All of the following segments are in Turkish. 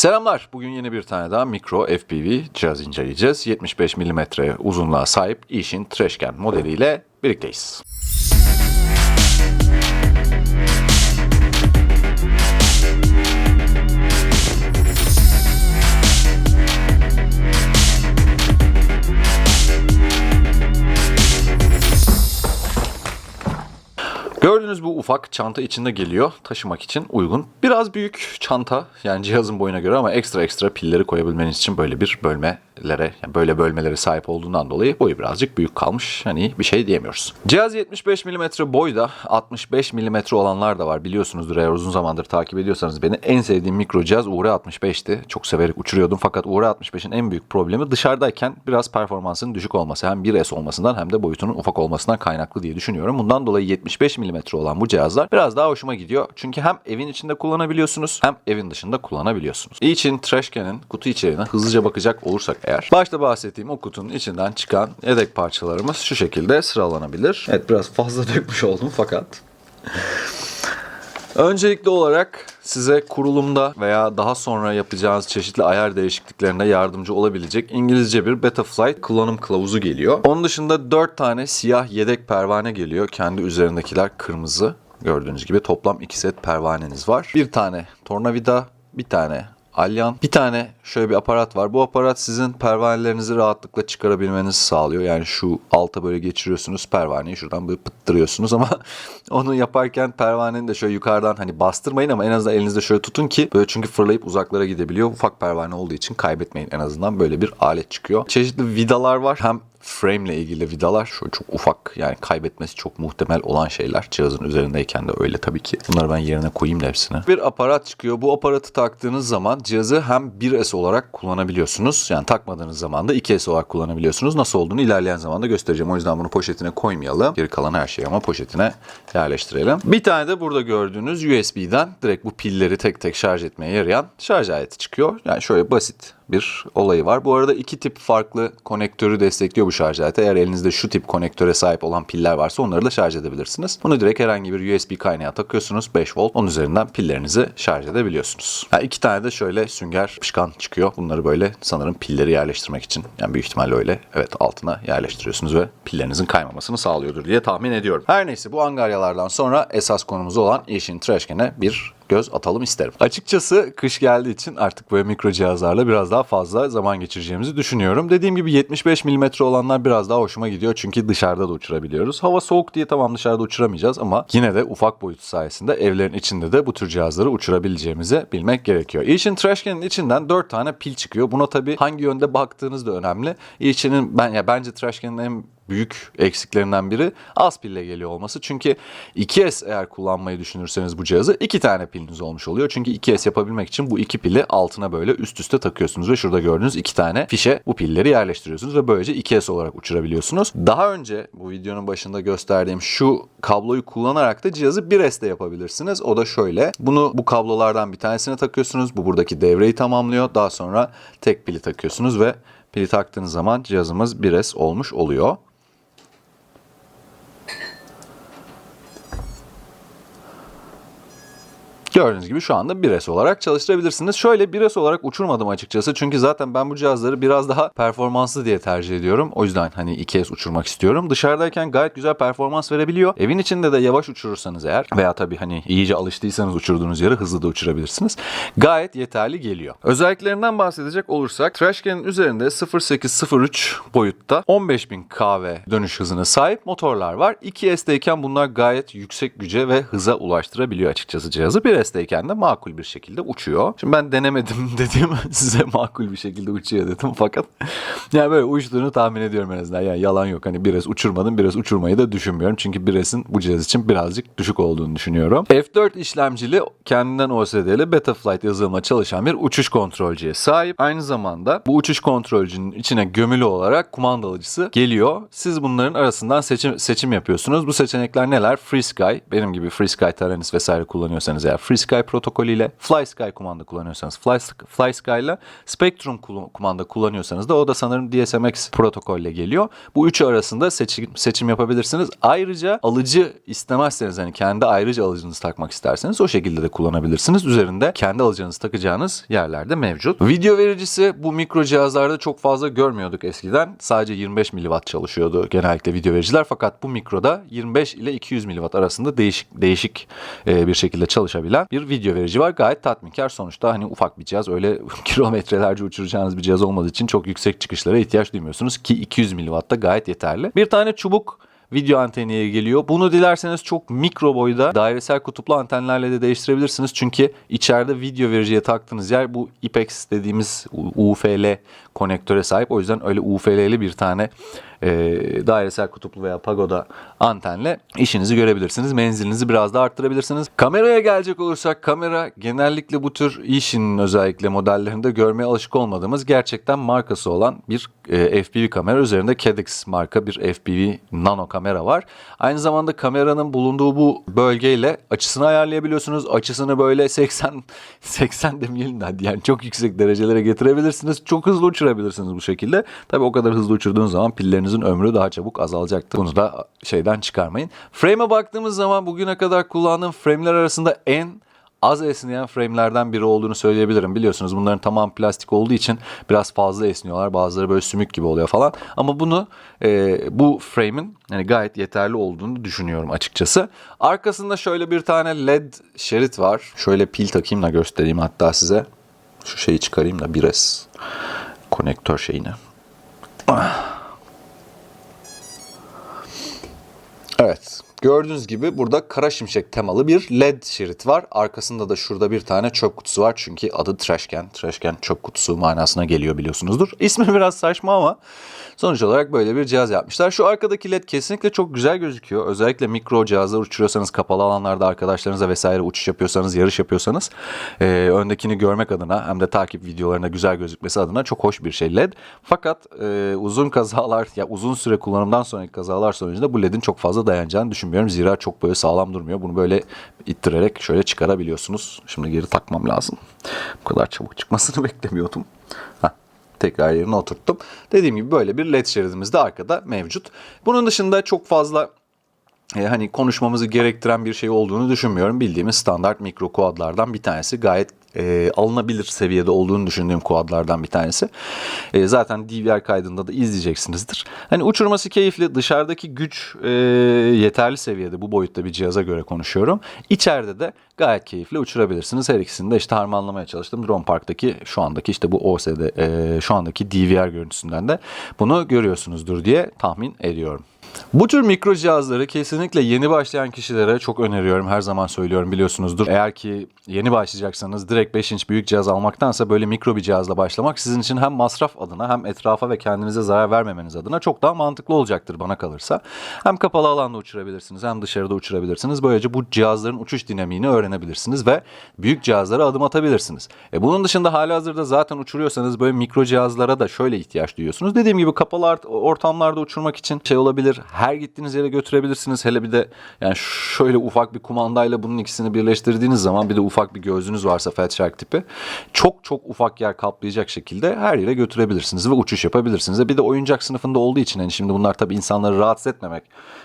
Selamlar. Bugün yeni bir tane daha mikro FPV cihaz inceleyeceğiz. 75 mm uzunluğa sahip Ishin Trashcan modeliyle birlikteyiz. Gördüğünüz bu ufak çanta içinde geliyor. Taşımak için uygun. Biraz büyük çanta yani cihazın boyuna göre ama ekstra ekstra pilleri koyabilmeniz için böyle bir bölmelere yani böyle bölmelere sahip olduğundan dolayı boyu birazcık büyük kalmış. Hani bir şey diyemiyoruz. Cihaz 75 mm boyda 65 mm olanlar da var. Biliyorsunuzdur eğer uzun zamandır takip ediyorsanız beni en sevdiğim mikro cihaz UR65'ti. Çok severek uçuruyordum fakat UR65'in en büyük problemi dışarıdayken biraz performansının düşük olması. Hem 1S olmasından hem de boyutunun ufak olmasından kaynaklı diye düşünüyorum. Bundan dolayı 75 mm olan bu cihazlar biraz daha hoşuma gidiyor. Çünkü hem evin içinde kullanabiliyorsunuz hem evin dışında kullanabiliyorsunuz. için Trashcan'ın kutu içeriğine hızlıca bakacak olursak eğer. Başta bahsettiğim o kutunun içinden çıkan yedek parçalarımız şu şekilde sıralanabilir. Evet biraz fazla dökmüş oldum fakat. Öncelikli olarak size kurulumda veya daha sonra yapacağınız çeşitli ayar değişikliklerinde yardımcı olabilecek İngilizce bir Betaflight kullanım kılavuzu geliyor. Onun dışında 4 tane siyah yedek pervane geliyor. Kendi üzerindekiler kırmızı. Gördüğünüz gibi toplam 2 set pervaneniz var. Bir tane tornavida, bir tane alyan. Bir tane şöyle bir aparat var. Bu aparat sizin pervanelerinizi rahatlıkla çıkarabilmenizi sağlıyor. Yani şu alta böyle geçiriyorsunuz pervaneyi şuradan böyle pıttırıyorsunuz ama onu yaparken pervanenin de şöyle yukarıdan hani bastırmayın ama en azından elinizde şöyle tutun ki böyle çünkü fırlayıp uzaklara gidebiliyor. Ufak pervane olduğu için kaybetmeyin en azından böyle bir alet çıkıyor. Çeşitli vidalar var. Hem frame ile ilgili vidalar şöyle çok ufak yani kaybetmesi çok muhtemel olan şeyler. Cihazın üzerindeyken de öyle tabii ki. Bunları ben yerine koyayım da hepsini. Bir aparat çıkıyor. Bu aparatı taktığınız zaman cihazı hem 1S olarak kullanabiliyorsunuz. Yani takmadığınız zaman da 2S olarak kullanabiliyorsunuz. Nasıl olduğunu ilerleyen zamanda göstereceğim. O yüzden bunu poşetine koymayalım. Geri kalan her şeyi ama poşetine yerleştirelim. Bir tane de burada gördüğünüz USB'den direkt bu pilleri tek tek şarj etmeye yarayan şarj aleti çıkıyor. Yani şöyle basit bir olayı var. Bu arada iki tip farklı konektörü destekliyor bu şarj aleti. Eğer elinizde şu tip konektöre sahip olan piller varsa onları da şarj edebilirsiniz. Bunu direkt herhangi bir USB kaynağı takıyorsunuz. 5 volt. Onun üzerinden pillerinizi şarj edebiliyorsunuz. Yani iki tane de şöyle sünger pişkan çıkıyor. Bunları böyle sanırım pilleri yerleştirmek için. Yani büyük ihtimalle öyle. Evet altına yerleştiriyorsunuz ve pillerinizin kaymamasını sağlıyordur diye tahmin ediyorum. Her neyse bu angaryalardan sonra esas konumuz olan Ishin Trashcan'e bir göz atalım isterim. Açıkçası kış geldiği için artık böyle mikro cihazlarla biraz daha fazla zaman geçireceğimizi düşünüyorum. Dediğim gibi 75 mm olanlar biraz daha hoşuma gidiyor çünkü dışarıda da uçurabiliyoruz. Hava soğuk diye tamam dışarıda uçuramayacağız ama yine de ufak boyutu sayesinde evlerin içinde de bu tür cihazları uçurabileceğimizi bilmek gerekiyor. Ishin Trashcan'ın içinden 4 tane pil çıkıyor. Buna tabii hangi yönde baktığınız da önemli. Ishin'in ben ya bence Trashcan'ın en büyük eksiklerinden biri az pille geliyor olması. Çünkü 2S eğer kullanmayı düşünürseniz bu cihazı iki tane piliniz olmuş oluyor. Çünkü 2S yapabilmek için bu iki pili altına böyle üst üste takıyorsunuz ve şurada gördüğünüz iki tane fişe bu pilleri yerleştiriyorsunuz ve böylece 2S olarak uçurabiliyorsunuz. Daha önce bu videonun başında gösterdiğim şu kabloyu kullanarak da cihazı 1S'de yapabilirsiniz. O da şöyle. Bunu bu kablolardan bir tanesine takıyorsunuz. Bu buradaki devreyi tamamlıyor. Daha sonra tek pili takıyorsunuz ve pili taktığınız zaman cihazımız 1S olmuş oluyor. Gördüğünüz gibi şu anda 1S olarak çalıştırabilirsiniz. Şöyle 1S olarak uçurmadım açıkçası. Çünkü zaten ben bu cihazları biraz daha performanslı diye tercih ediyorum. O yüzden hani 2S uçurmak istiyorum. Dışarıdayken gayet güzel performans verebiliyor. Evin içinde de yavaş uçurursanız eğer veya tabii hani iyice alıştıysanız uçurduğunuz yere hızlı da uçurabilirsiniz. Gayet yeterli geliyor. Özelliklerinden bahsedecek olursak Trashcan'ın üzerinde 0803 boyutta 15000 kW dönüş hızına sahip motorlar var. 2S'teyken bunlar gayet yüksek güce ve hıza ulaştırabiliyor açıkçası cihazı. 1S'teyken de makul bir şekilde uçuyor. Şimdi ben denemedim dediğim size makul bir şekilde uçuyor dedim fakat yani böyle uçtuğunu tahmin ediyorum en azından. Yani yalan yok. Hani 1S uçurmadım. 1S uçurmayı da düşünmüyorum. Çünkü 1S'in bu cihaz için birazcık düşük olduğunu düşünüyorum. F4 işlemcili kendinden OSD'li Betaflight yazılımla çalışan bir uçuş kontrolcüye sahip. Aynı zamanda bu uçuş kontrolcünün içine gömülü olarak kumanda alıcısı geliyor. Siz bunların arasından seçim seçim yapıyorsunuz. Bu seçenekler neler? FreeSky, benim gibi FreeSky Taranis vesaire kullanıyorsanız eğer FreeSky protokolüyle. FlySky kumanda kullanıyorsanız Fly, FlySky ile Spectrum kumanda kullanıyorsanız da o da sanırım DSMX protokolle geliyor. Bu üçü arasında seçim, seçim yapabilirsiniz. Ayrıca alıcı istemezseniz hani kendi ayrıca alıcınızı takmak isterseniz o şekilde de kullanabilirsiniz. Üzerinde kendi alıcınızı takacağınız yerlerde mevcut. Video vericisi bu mikro cihazlarda çok fazla görmüyorduk eskiden. Sadece 25 mW çalışıyordu genellikle video vericiler fakat bu mikroda 25 ile 200 mW arasında değişik değişik bir şekilde çalışabilen bir video verici var. Gayet tatminkar sonuçta hani ufak bir cihaz öyle kilometrelerce uçuracağınız bir cihaz olmadığı için çok yüksek çıkışlara ihtiyaç duymuyorsunuz ki 200 mW da gayet yeterli. Bir tane çubuk video anteniye geliyor. Bunu dilerseniz çok mikro boyda dairesel kutuplu antenlerle de değiştirebilirsiniz. Çünkü içeride video vericiye taktığınız yer bu IPEX dediğimiz UFL konektöre sahip. O yüzden öyle UFL'li bir tane e, dairesel kutuplu veya pagoda antenle işinizi görebilirsiniz. Menzilinizi biraz da arttırabilirsiniz. Kameraya gelecek olursak kamera genellikle bu tür işin özellikle modellerinde görmeye alışık olmadığımız gerçekten markası olan bir e, FPV kamera. Üzerinde Caddx marka bir FPV nano kamera var. Aynı zamanda kameranın bulunduğu bu bölgeyle açısını ayarlayabiliyorsunuz. Açısını böyle 80 80 demeyelim de yani çok yüksek derecelere getirebilirsiniz. Çok hızlı uçurabilirsiniz bu şekilde. Tabii o kadar hızlı uçurduğunuz zaman pillerinizin ömrü daha çabuk azalacaktır. Bunu da şeyden çıkarmayın. Frame'e baktığımız zaman bugüne kadar kullandığım frame'ler arasında en az esneyen frame'lerden biri olduğunu söyleyebilirim. Biliyorsunuz bunların tamam plastik olduğu için biraz fazla esniyorlar. Bazıları böyle sümük gibi oluyor falan. Ama bunu e, bu frame'in yani gayet yeterli olduğunu düşünüyorum açıkçası. Arkasında şöyle bir tane led şerit var. Şöyle pil takayım da göstereyim hatta size. Şu şeyi çıkarayım da biraz konektör şeyini. Evet. Gördüğünüz gibi burada kara şimşek temalı bir led şerit var. Arkasında da şurada bir tane çöp kutusu var. Çünkü adı Trashcan. Trashcan çöp kutusu manasına geliyor biliyorsunuzdur. İsmi biraz saçma ama sonuç olarak böyle bir cihaz yapmışlar. Şu arkadaki led kesinlikle çok güzel gözüküyor. Özellikle mikro cihazlar uçuruyorsanız, kapalı alanlarda arkadaşlarınızla vesaire uçuş yapıyorsanız, yarış yapıyorsanız e, öndekini görmek adına hem de takip videolarında güzel gözükmesi adına çok hoş bir şey led. Fakat e, uzun kazalar ya uzun süre kullanımdan sonraki kazalar sonucunda bu ledin çok fazla dayanacağını düşünmüyorum. Zira çok böyle sağlam durmuyor. Bunu böyle ittirerek şöyle çıkarabiliyorsunuz. Şimdi geri takmam lazım. Bu kadar çabuk çıkmasını beklemiyordum. Heh tekrar yerine oturttum. Dediğim gibi böyle bir led şeridimiz de arkada mevcut. Bunun dışında çok fazla e, hani konuşmamızı gerektiren bir şey olduğunu düşünmüyorum. Bildiğimiz standart mikro kuadlardan bir tanesi. Gayet e, alınabilir seviyede olduğunu düşündüğüm kuadlardan bir tanesi. E, zaten DVR kaydında da izleyeceksinizdir. Hani uçurması keyifli. Dışarıdaki güç e, yeterli seviyede bu boyutta bir cihaza göre konuşuyorum. İçeride de gayet keyifli uçurabilirsiniz. Her ikisini de işte harmanlamaya çalıştım. Drone Park'taki şu andaki işte bu OSD e, şu andaki DVR görüntüsünden de bunu görüyorsunuzdur diye tahmin ediyorum. Bu tür mikro cihazları kesinlikle yeni başlayan kişilere çok öneriyorum. Her zaman söylüyorum biliyorsunuzdur. Eğer ki yeni başlayacaksanız direkt 5 inç büyük cihaz almaktansa böyle mikro bir cihazla başlamak sizin için hem masraf adına hem etrafa ve kendinize zarar vermemeniz adına çok daha mantıklı olacaktır bana kalırsa. Hem kapalı alanda uçurabilirsiniz hem dışarıda uçurabilirsiniz. Böylece bu cihazların uçuş dinamiğini öğrenebilirsiniz ve büyük cihazlara adım atabilirsiniz. E bunun dışında halihazırda zaten uçuruyorsanız böyle mikro cihazlara da şöyle ihtiyaç duyuyorsunuz. Dediğim gibi kapalı ortamlarda uçurmak için şey olabilir. Her gittiğiniz yere götürebilirsiniz. Hele bir de yani şöyle ufak bir kumandayla bunun ikisini birleştirdiğiniz zaman bir de ufak bir gözünüz varsa Fat tipi çok çok ufak yer kaplayacak şekilde her yere götürebilirsiniz ve uçuş yapabilirsiniz. Bir de oyuncak sınıfında olduğu için hani şimdi bunlar tabii insanları rahatsız etmemek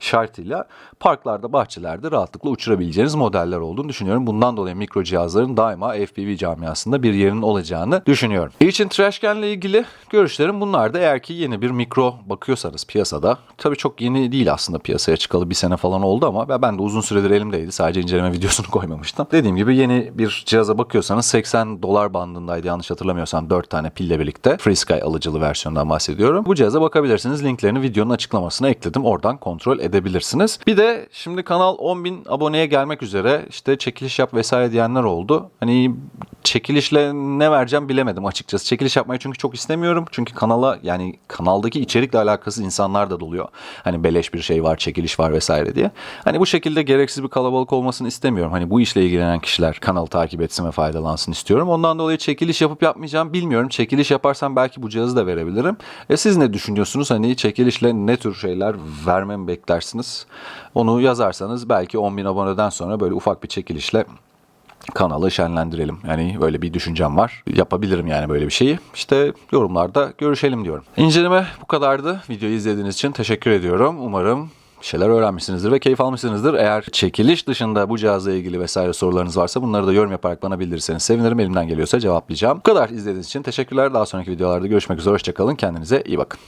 şartıyla parklarda, bahçelerde rahatlıkla uçurabileceğiniz modeller olduğunu düşünüyorum. Bundan dolayı mikro cihazların daima FPV camiasında bir yerinin olacağını düşünüyorum. için Trashcan ile ilgili görüşlerim bunlar da eğer ki yeni bir mikro bakıyorsanız piyasada tabii çok yeni değil aslında piyasaya çıkalı bir sene falan oldu ama ben de uzun süredir elimdeydi. Sadece inceleme videosunu koymamıştım. Dediğim gibi yeni bir cihaza bakıyorsanız 80 dolar bandındaydı yanlış hatırlamıyorsam 4 tane pille birlikte FreeSky alıcılı versiyondan bahsediyorum. Bu cihaza bakabilirsiniz. Linklerini videonun açıklamasına ekledim. Oradan kontrol edebilirsiniz. Bir de şimdi kanal 10.000 aboneye gelmek üzere işte çekiliş yap vesaire diyenler oldu. Hani çekilişle ne vereceğim bilemedim açıkçası. Çekiliş yapmayı çünkü çok istemiyorum. Çünkü kanala yani kanaldaki içerikle alakası insanlar da doluyor. Hani beleş bir şey var, çekiliş var vesaire diye. Hani bu şekilde gereksiz bir kalabalık olmasını istemiyorum. Hani bu işle ilgilenen kişiler kanalı takip etsin ve faydalansın istiyorum. Ondan dolayı çekiliş yapıp yapmayacağım bilmiyorum. Çekiliş yaparsam belki bu cihazı da verebilirim. E siz ne düşünüyorsunuz? Hani çekilişle ne tür şeyler vermemi beklersiniz? Onu yazarsanız belki 10.000 aboneden sonra böyle ufak bir çekilişle kanalı şenlendirelim. Yani böyle bir düşüncem var. Yapabilirim yani böyle bir şeyi. İşte yorumlarda görüşelim diyorum. İnceleme bu kadardı. Videoyu izlediğiniz için teşekkür ediyorum. Umarım şeyler öğrenmişsinizdir ve keyif almışsınızdır. Eğer çekiliş dışında bu cihazla ilgili vesaire sorularınız varsa bunları da yorum yaparak bana bildirirseniz sevinirim. Elimden geliyorsa cevaplayacağım. Bu kadar izlediğiniz için teşekkürler. Daha sonraki videolarda görüşmek üzere. Hoşçakalın. Kendinize iyi bakın.